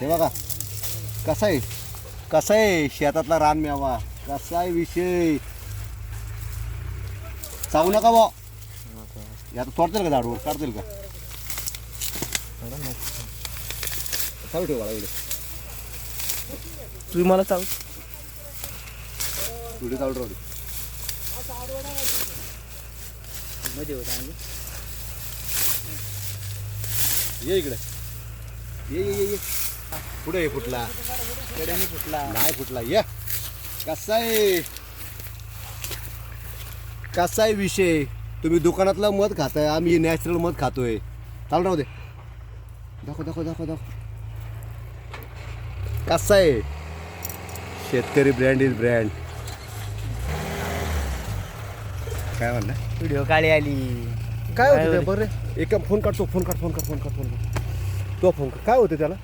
हे बघा. कसा आहे? कसा आहे शेतातला रान मेवा? कसा आहे विषय? चावू नका बा आता तोडतील का झाडवर काढतील का? चालू ठेव बाळा तुम्ही मला चाव व्हिडिओ चालू राहू. मध्ये होता ये इकडे. ये ये ये. पुढे ये फुटला? नाही फुटला. ये. कसा आहे? कसा आहे विषय? तुम्ही दुकानातलं मध खाताय आम्ही नॅचरल मध खातोय. चालू राहू दे. दाखव दाखव दाखव दाखव. कसा आहे? शेतकरी ब्रँड इज ब्रँड काय म्हणलं? व्हिडिओ काळी आली. काय होतं? बरं? एक फोन काढतो फोन काढ फोन काढ फोन काढ फोन काढ. तो फोन काय होतं त्याला?